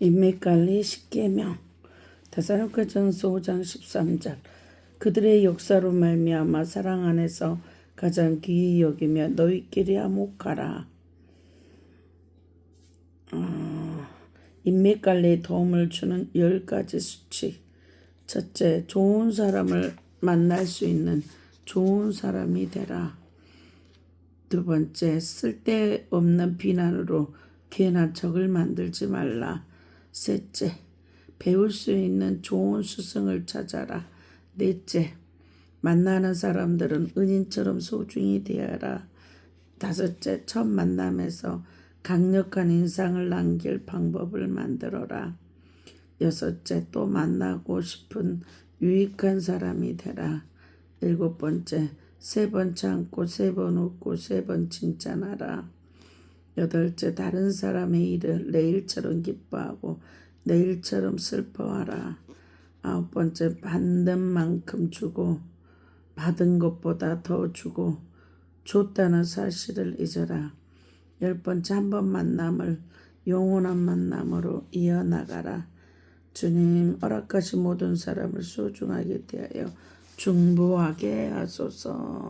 인맥관리 10계명 데살로니가전서 5장 13절 그들의 역사로 말미암아 사랑 안에서 가장 귀히 여기며 너희끼리 화목하라. 어, 인맥관리에 도움을 주는 열 가지 수칙. 첫째, 좋은 사람을 만날 수 있는 좋은 사람이 되라. 두 번째, 쓸데없는 비난으로 괜한 적을 만들지 말라. 셋째, 배울 수 있는 좋은 스승을 찾아라. 넷째, 만나는 사람들은 은인처럼 소중히 대하라. 다섯째, 첫 만남에서 강력한 인상을 남길 방법을 만들어라. 여섯째, 또 만나고 싶은 유익한 사람이 되라. 일곱 번째, 세 번 참고 세 번 웃고 세 번 칭찬하라. 여덟째, 다른 사람의 일을 내 일처럼 기뻐하고 내 일처럼 슬퍼하라. 아홉 번째, 받는 만큼 주고 받은 것보다 더 주고 줬다는 사실을 잊어라. 열 번째, 한 번 만남을 영원한 만남으로 이어나가라. 주님, 허락하신 모든 사람을 소중하게 대하여 중보하게 하소서.